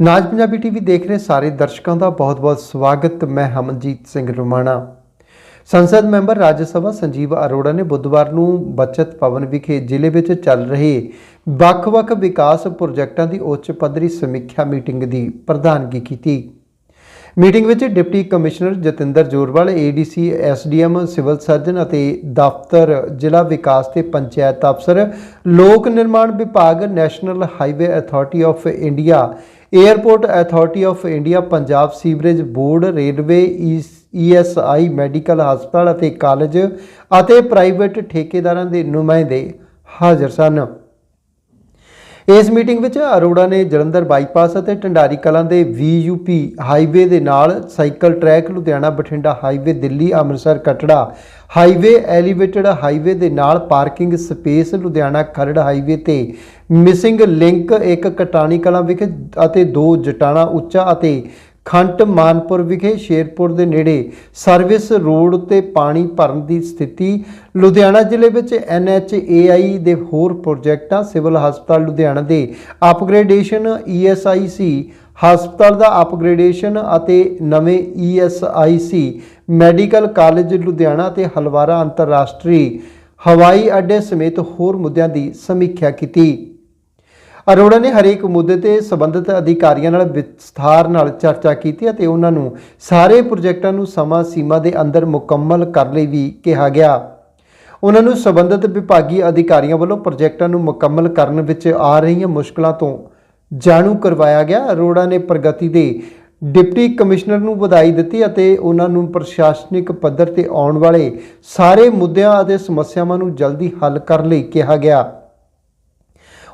ਨਾਜ Punjabi TV ਦੇਖ ਰਹੇ ਸਾਰੇ ਦਰਸ਼ਕਾਂ ਦਾ ਬਹੁਤ-ਬਹੁਤ ਸਵਾਗਤ। ਮੈਂ ਹਮਨਜੀਤ ਸਿੰਘ ਰੁਮਾਣਾ। ਸੰਸਦ ਮੈਂਬਰ ਰਾਜ ਸਭਾ ਸੰਜੀਵ ਅਰੋੜਾ ਨੇ ਬੁੱਧਵਾਰ ਨੂੰ ਬਚਤ ਭਵਨ ਵਿਖੇ ਜ਼ਿਲ੍ਹੇ ਵਿੱਚ ਚੱਲ ਰਹੇ ਵੱਖ-ਵੱਖ ਵਿਕਾਸ ਪ੍ਰੋਜੈਕਟਾਂ ਦੀ ਉੱਚ ਪੱਧਰੀ ਸਮੀਖਿਆ ਮੀਟਿੰਗ ਦੀ ਪ੍ਰਧਾਨਗੀ ਕੀਤੀ। ਮੀਟਿੰਗ ਵਿੱਚ deputy commissioner Jatinder Jorwal, ADC SDM civil surgeon ਅਤੇ ਦਫ਼ਤਰ ਜ਼ਿਲ੍ਹਾ ਵਿਕਾਸ ਤੇ ਪੰਚਾਇਤ ਅਫਸਰ, ਲੋਕ ਨਿਰਮਾਣ ਵਿਭਾਗ national highway authority of India airport authority of India Punjab sewerage board railway ESI medical ਹਸਪਤਾਲ ਅਤੇ ਕਾਲਜ ਅਤੇ ਪ੍ਰਾਈਵੇਟ ਠੇਕੇਦਾਰਾਂ ਦੇ ਨੁਮਾਇੰਦੇ ਹਾਜ਼ਰ ਸਨ। ਇਸ ਮੀਟਿੰਗ ਵਿੱਚ ਅਰੋੜਾ ਨੇ ਜਲੰਧਰ ਬਾਈਪਾਸ ਅਤੇ ਢੰਡਾਰੀ ਕਲਾਂ ਦੇ ਵੀਯੂਪੀ ਹਾਈਵੇ ਦੇ ਨਾਲ cycle track, Ludhiana Bathinda highway, Delhi Amritsar Katra highway, elevated highway ਦੇ ਨਾਲ parking space, Ludhiana Kharar highway ਤੇ ਮਿਸਿੰਗ ਲਿੰਕ, ਇੱਕ ਕਟਾਣੀ ਕਲਾਂ ਵਿਖੇ ਅਤੇ ਦੋ ਜਟਾਣਾ ਉੱਚਾ ਅਤੇ ਖੰਟ ਮਾਨਪੁਰ ਵਿਖੇ ਸ਼ੇਰਪੁਰ ਦੇ ਨੇੜੇ ਸਰਵਿਸ ਰੋਡ ਤੇ ਪਾਣੀ ਭਰਨ ਦੀ ਸਥਿਤੀ, ਲੁਧਿਆਣਾ ਜ਼ਿਲ੍ਹੇ ਵਿੱਚ ਐਨਐਚਏਆਈ ਦੇ ਹੋਰ ਪ੍ਰੋਜੈਕਟਾਂ, ਸਿਵਲ ਹਸਪਤਾਲ ਲੁਧਿਆਣਾ ਦੇ ਅਪਗ੍ਰੇਡੇਸ਼ਨ ਈਐਸਆਈਸੀ ਹਸਪਤਾਲ ਦਾ ਅਪਗ੍ਰੇਡੇਸ਼ਨ ਅਤੇ ਨਵੇਂ ਈਐਸਆਈਸੀ ਮੈਡੀਕਲ ਕਾਲਜ ਲੁਧਿਆਣਾ ਤੇ ਹਲਵਾਰਾ ਅੰਤਰਰਾਸ਼ਟਰੀ ਹਵਾਈ ਅੱਡੇ ਸਮੇਤ ਹੋਰ ਮੁੱਦਿਆਂ ਦੀ ਸਮੀਖਿਆ ਕੀਤੀ। ਅਰੋੜਾ ਨੇ ਹਰੇਕ ਮੁੱਦੇ ਤੇ ਸੰਬੰਧਿਤ ਅਧਿਕਾਰੀਆਂ ਨਾਲ ਵਿਸਥਾਰ ਨਾਲ ਚਰਚਾ ਕੀਤੀ ਅਤੇ ਉਹਨਾਂ ਨੂੰ ਸਾਰੇ ਪ੍ਰੋਜੈਕਟਾਂ ਨੂੰ ਸਮਾਂ ਸੀਮਾ ਦੇ ਅੰਦਰ ਮੁਕੰਮਲ ਕਰਨ ਲਈ ਵੀ ਕਿਹਾ ਗਿਆ। ਉਹਨਾਂ ਨੂੰ ਸੰਬੰਧਿਤ ਵਿਭਾਗੀ ਅਧਿਕਾਰੀਆਂ ਵੱਲੋਂ ਪ੍ਰੋਜੈਕਟਾਂ ਨੂੰ ਮੁਕੰਮਲ ਕਰਨ ਵਿੱਚ ਆ ਰਹੀਆਂ ਮੁਸ਼ਕਲਾਂ ਤੋਂ ਜਾਣੂ ਕਰਵਾਇਆ ਗਿਆ। ਅਰੋੜਾ ਨੇ ਪ੍ਰਗਤੀ ਦੇ ਡਿਪਟੀ ਕਮਿਸ਼ਨਰ ਨੂੰ ਵਧਾਈ ਦਿੱਤੀ ਅਤੇ ਉਹਨਾਂ ਨੂੰ ਪ੍ਰਸ਼ਾਸਨਿਕ ਪੱਧਰ ਤੇ ਆਉਣ ਵਾਲੇ ਸਾਰੇ ਮੁੱਦਿਆਂ ਅਤੇ ਸਮੱਸਿਆਵਾਂ ਨੂੰ ਜਲਦੀ ਹੱਲ ਕਰਨ ਲਈ ਕਿਹਾ ਗਿਆ।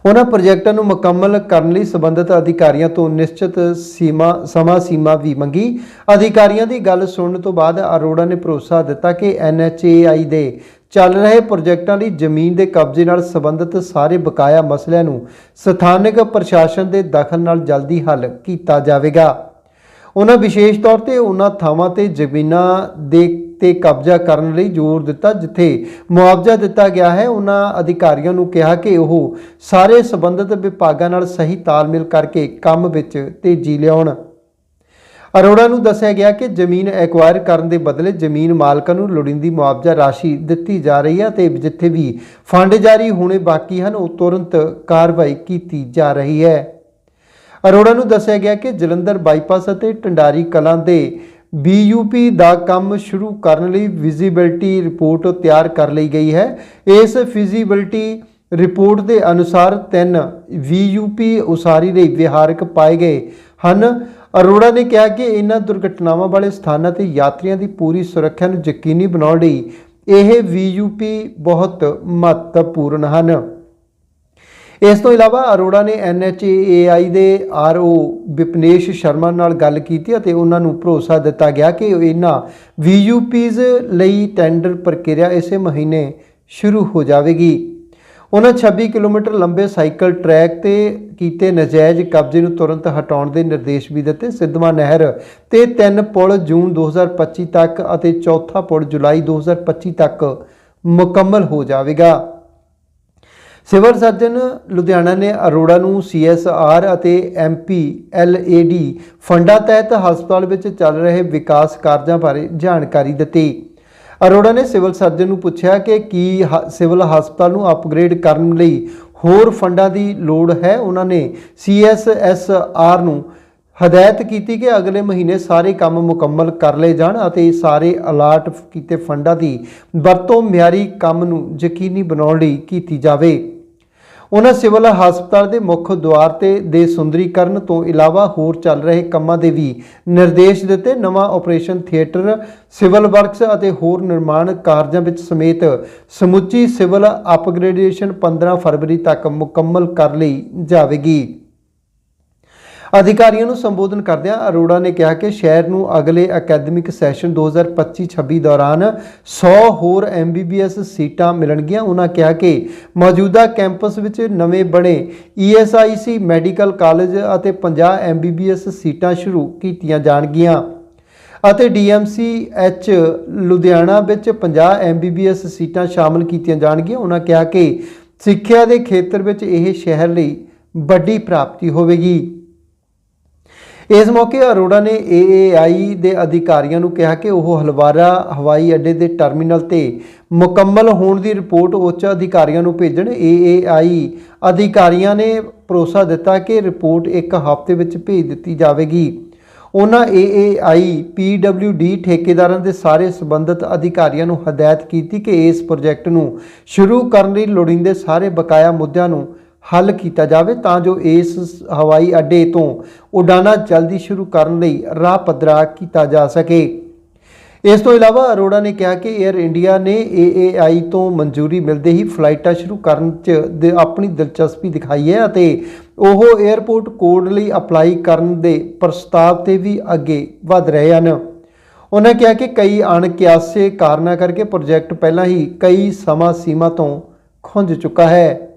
ਉਹਨਾਂ ਪ੍ਰੋਜੈਕਟਾਂ ਨੂੰ ਮੁਕੰਮਲ ਕਰਨ ਲਈ ਸੰਬੰਧਿਤ ਅਧਿਕਾਰੀਆਂ ਤੋਂ ਨਿਸ਼ਚਿਤ ਸੀਮਾ, ਸਮਾਂ ਸੀਮਾ ਵੀ ਮੰਗੀ। ਅਧਿਕਾਰੀਆਂ ਦੀ ਗੱਲ ਸੁਣਨ ਤੋਂ ਬਾਅਦ ਅਰੋੜਾ ਨੇ ਭਰੋਸਾ ਦਿੱਤਾ ਕਿ ਐਨਐਚਏਆਈ ਦੇ ਚੱਲ ਰਹੇ ਪ੍ਰੋਜੈਕਟਾਂ ਲਈ ਜ਼ਮੀਨ ਦੇ ਕਬਜ਼ੇ ਨਾਲ ਸੰਬੰਧਿਤ ਸਾਰੇ ਬਕਾਇਆ ਮਸਲਿਆਂ ਨੂੰ ਸਥਾਨਕ ਪ੍ਰਸ਼ਾਸਨ ਦੇ ਦਖਲ ਨਾਲ ਜਲਦੀ ਹੱਲ ਕੀਤਾ ਜਾਵੇਗਾ। ਉਹਨਾਂ ਵਿਸ਼ੇਸ਼ ਤੌਰ ਤੇ ਉਹਨਾਂ ਥਾਵਾਂ ਤੇ ਜ਼ਮੀਨਾਂ ਦੇ ਤੇ ਕਬਜ਼ਾ ਕਰਨ ਲਈ ਜ਼ੋਰ ਦਿੱਤਾ, ਜਿੱਥੇ ਮੁਆਵਜ਼ਾ ਦਿੱਤਾ ਗਿਆ ਹੈ। ਉਹਨਾਂ ਅਧਿਕਾਰੀਆਂ ਨੂੰ ਕਿਹਾ ਕਿ ਉਹ ਸਾਰੇ ਸੰਬੰਧਿਤ ਵਿਭਾਗਾਂ ਨਾਲ ਸਹੀ ਤਾਲਮੇਲ ਕਰਕੇ ਕੰਮ ਵਿੱਚ ਤੇਜ਼ੀ ਲਿਆਉਣ। ਅਰੋੜਾ ਨੂੰ ਦੱਸਿਆ ਗਿਆ ਕਿ ਜ਼ਮੀਨ ਐਕਵਾਇਰ ਕਰਨ ਦੇ ਬਦਲੇ ਜ਼ਮੀਨ ਮਾਲਕਾਂ ਨੂੰ ਲੋੜੀਂਦੀ ਮੁਆਵਜ਼ਾ ਰਾਸ਼ੀ ਦਿੱਤੀ ਜਾ ਰਹੀ ਹੈ ਤੇ ਜਿੱਥੇ ਵੀ ਫੰਡ ਜਾਰੀ ਹੋਣੇ ਬਾਕੀ ਹਨ, ਉਹ ਤੁਰੰਤ ਕਾਰਵਾਈ ਕੀਤੀ ਜਾ ਰਹੀ ਹੈ। ਅਰੋੜਾ ਨੂੰ ਦੱਸਿਆ ਗਿਆ ਕਿ ਜਲੰਧਰ ਬਾਈਪਾਸ ਅਤੇ ਟੰਡਾਰੀ ਕਲਾਂ ਦੇ ਬੀਯੂਪੀ ਦਾ ਕੰਮ ਸ਼ੁਰੂ ਕਰਨ ਲਈ ਵਿਜ਼ਿਬਿਲਟੀ ਰਿਪੋਰਟ ਤਿਆਰ ਕਰ ਲਈ ਗਈ ਹੈ। ਇਸ ਫਿਜ਼ੀਬਿਲਟੀ ਰਿਪੋਰਟ ਦੇ ਅਨੁਸਾਰ ਤਿੰਨ ਵੀਯੂਪੀ ਉਸਾਰੀ ਲਈ ਵਿਹਾਰਕ ਪਾਏ ਗਏ ਹਨ। ਅਰੋੜਾ ਨੇ ਕਿਹਾ ਕਿ ਇਹਨਾਂ ਦੁਰਘਟਨਾਵਾਂ ਵਾਲੇ ਸਥਾਨਾਂ ਤੇ ਯਾਤਰੀਆਂ ਦੀ ਪੂਰੀ ਸੁਰੱਖਿਆ ਨੂੰ ਯਕੀਨੀ ਬਣਾਉਣ ਲਈ ਇਹ ਵੀਯੂਪੀ ਬਹੁਤ ਮਹੱਤਵਪੂਰਨ ਹਨ। ਇਸ ਤੋਂ ਇਲਾਵਾ ਅਰੋੜਾ ਨੇ ਐਨਐਚਏਆਈ ਦੇ ਆਰਓ ਵਿਪਨੇਸ਼ ਸ਼ਰਮਾ ਨਾਲ ਗੱਲ ਕੀਤੀ ਅਤੇ ਉਹਨਾਂ ਨੂੰ ਭਰੋਸਾ ਦਿੱਤਾ ਗਿਆ ਕਿ ਇਹਨਾਂ ਵੀਯੂਪੀਜ਼ ਲਈ ਟੈਂਡਰ ਪ੍ਰਕਿਰਿਆ ਇਸੇ ਮਹੀਨੇ ਸ਼ੁਰੂ ਹੋ ਜਾਵੇਗੀ। ਉਹਨਾਂ 26 ਕਿਲੋਮੀਟਰ ਲੰਬੇ ਸਾਈਕਲ ਟਰੈਕ ਤੇ ਕੀਤੇ ਨਜਾਇਜ਼ ਕਬਜ਼ੇ ਨੂੰ ਤੁਰੰਤ ਹਟਾਉਣ ਦੇ ਨਿਰਦੇਸ਼ ਵੀ ਦਿੱਤੇ। ਸਿੱਧਵਾਂ ਨਹਿਰ ਤੇ ਤਿੰਨ ਪੁਲ ਜੂਨ 2025 ਤੱਕ ਅਤੇ ਚੌਥਾ ਪੁਲ ਜੁਲਾਈ 2025 ਤੱਕ ਮੁਕੰਮਲ ਹੋ ਜਾਵੇਗਾ। ਸਿਵਲ ਸਰਜਨ ਲੁਧਿਆਣਾ ਨੇ ਅਰੋੜਾ ਨੂੰ ਸੀਐਸਆਰ ਅਤੇ ਐਮਪੀ ਐਲਏਡੀ ਫੰਡਾਂ ਤਹਿਤ ਹਸਪਤਾਲ ਵਿੱਚ ਚੱਲ ਰਹੇ ਵਿਕਾਸ ਕਾਰਜਾਂ ਬਾਰੇ ਜਾਣਕਾਰੀ ਦਿੱਤੀ। ਅਰੋੜਾ ਨੇ ਸਿਵਲ ਸਰਜਨ ਨੂੰ ਪੁੱਛਿਆ ਕਿ ਕੀ ਹ- ਸਿਵਲ ਹਸਪਤਾਲ ਨੂੰ ਅਪਗ੍ਰੇਡ ਕਰਨ ਲਈ ਹੋਰ ਫੰਡਾਂ ਦੀ ਲੋੜ ਹੈ? ਉਹਨਾਂ ਨੇ ਸੀਐਸਐਸਆਰ ਨੂੰ ਹਦਾਇਤ ਕੀਤੀ ਕਿ ਅਗਲੇ ਮਹੀਨੇ ਸਾਰੇ ਕੰਮ ਮੁਕੰਮਲ ਕਰ ਲਏ ਜਾਣ ਅਤੇ ਸਾਰੇ ਅਲਾਟ ਕੀਤੇ ਫੰਡਾਂ ਦੀ ਵਰਤੋਂ ਮਿਆਰੀ ਕੰਮ ਨੂੰ ਯਕੀਨੀ ਬਣਾਉਣ ਲਈ ਕੀਤੀ ਜਾਵੇ। ਉਹਨਾਂ ਸਿਵਲ ਹਸਪਤਾਲ ਦੇ ਮੁੱਖ ਦੁਆਰ ਤੇ ਦੇ ਸੁੰਦਰੀਕਰਨ ਤੋਂ ਇਲਾਵਾ ਹੋਰ ਚੱਲ ਰਹੇ ਕੰਮਾਂ ਦੇ ਵੀ ਨਿਰਦੇਸ਼ ਦਿੱਤੇ। ਨਵਾਂ ਆਪਰੇਸ਼ਨ ਥੀਏਟਰ, ਸਿਵਲ ਵਰਕਸ ਅਤੇ ਹੋਰ ਨਿਰਮਾਣ ਕਾਰਜਾਂ ਵਿੱਚ ਸਮੇਤ ਸਮੁੱਚੀ ਸਿਵਲ ਅਪਗ੍ਰੇਡੇਸ਼ਨ 15 ਫਰਵਰੀ ਤੱਕ ਮੁਕੰਮਲ ਕਰ ਲਈ ਜਾਵੇਗੀ। ਅਧਿਕਾਰੀਆਂ ਨੂੰ ਸੰਬੋਧਨ ਕਰਦਿਆਂ ਅਰੋੜਾ ਨੇ ਕਿਹਾ ਕਿ ਸ਼ਹਿਰ ਨੂੰ ਅਗਲੇ ਅਕੈਡਮਿਕ ਸੈਸ਼ਨ 2025-26 ਦੌਰਾਨ 100 ਹੋਰ ਐਮਬੀਬੀਐਸ ਸੀਟਾਂ ਮਿਲਣਗੀਆਂ। ਉਹਨਾਂ ਕਿਹਾ ਕਿ ਮੌਜੂਦਾ ਕੈਂਪਸ ਵਿੱਚ ਨਵੇਂ ਬਣੇ ਈਐਸਆਈਸੀ ਮੈਡੀਕਲ ਕਾਲਜ ਅਤੇ 50 ਐਮਬੀਬੀਐਸ ਸੀਟਾਂ ਸ਼ੁਰੂ ਕੀਤੀਆਂ ਜਾਣਗੀਆਂ। ਅਤੇ ਡੀਐਮਸੀ ਐਚ ਲੁਧਿਆਣਾ ਵਿੱਚ 50 ਐਮਬੀਬੀਐਸ ਸੀਟਾਂ ਸ਼ਾਮਲ ਕੀਤੀਆਂ ਜਾਣਗੀਆਂ। ਉਹਨਾਂ ਕਿਹਾ ਕਿ ਸਿੱਖਿਆ ਦੇ ਖੇਤਰ ਵਿੱਚ ਇਹ ਸ਼ਹਿਰ ਲਈ ਵੱਡੀ ਪ੍ਰਾਪਤੀ ਹੋਵੇਗੀ। ਇਸ ਮੌਕੇ ਅਰੋੜਾ ਨੇ AAI ਦੇ ਅਧਿਕਾਰੀਆਂ ਨੂੰ ਕਿਹਾ ਕਿ ਉਹ ਹਲਵਾਰਾ ਹਵਾਈ ਅੱਡੇ ਦੇ ਟਰਮੀਨਲ ਤੇ ਮੁਕੰਮਲ ਹੋਣ ਦੀ ਰਿਪੋਰਟ ਉੱਚ ਅਧਿਕਾਰੀਆਂ ਨੂੰ ਭੇਜਣ AAI ਅਧਿਕਾਰੀਆਂ ਨੇ ਭਰੋਸਾ ਦਿੱਤਾ ਕਿ ਰਿਪੋਰਟ ਇੱਕ ਹਫ਼ਤੇ ਵਿੱਚ ਭੇਜ ਦਿੱਤੀ ਜਾਵੇਗੀ। ਉਹਨਾਂ AAI PWD ਠੇਕੇਦਾਰਾਂ ਦੇ ਸਾਰੇ ਸੰਬੰਧਿਤ ਅਧਿਕਾਰੀਆਂ ਨੂੰ ਹਦਾਇਤ ਕੀਤੀ ਕਿ ਇਸ ਪ੍ਰੋਜੈਕਟ ਨੂੰ ਸ਼ੁਰੂ ਕਰਨ ਲਈ ਲੋੜੀਂਦੇ ਸਾਰੇ ਬਕਾਇਆ ਮੁੱਦਿਆਂ ਨੂੰ ਹੱਲ ਕੀਤਾ ਜਾਵੇ ਤਾਂ ਜੋ ਇਸ ਹਵਾਈ ਅੱਡੇ ਤੋਂ ਉਡਾਨਾਂ ਜਲਦੀ ਸ਼ੁਰੂ ਕਰਨ ਲਈ ਰਾਹ ਪੱਧਰਾ ਕੀਤਾ ਜਾ ਸਕੇ। ਇਸ ਤੋਂ ਇਲਾਵਾ ਅਰੋੜਾ ਨੇ ਕਿਹਾ ਕਿ 에ਅਰ ਇੰਡੀਆ ਨੇ AAI ਤੋਂ ਮਨਜ਼ੂਰੀ ਮਿਲਦੇ ਹੀ ਫਲਾਈਟਾਂ ਸ਼ੁਰੂ ਕਰਨ 'ਚ ਆਪਣੀ ਦਿਲਚਸਪੀ ਦਿਖਾਈ ਹੈ ਅਤੇ ਉਹ 에ਅਰਪੋਰਟ ਕੋਡ ਲਈ ਅਪਲਾਈ ਕਰਨ ਦੇ ਪ੍ਰਸਤਾਵ ਤੇ ਵੀ ਅੱਗੇ ਵਧ ਰਹੇ ਹਨ। ਉਹਨਾਂ ਕਿਹਾ ਕਿ ਕਈ ਅਣਕਿਆਸੇ ਕਾਰਨਾਂ ਕਰਕੇ ਪ੍ਰੋਜੈਕਟ ਪਹਿਲਾਂ ਹੀ ਕਈ ਸਮਾਂ ਸੀਮਾ ਤੋਂ ਖੁੰਝ ਚੁੱਕਾ ਹੈ।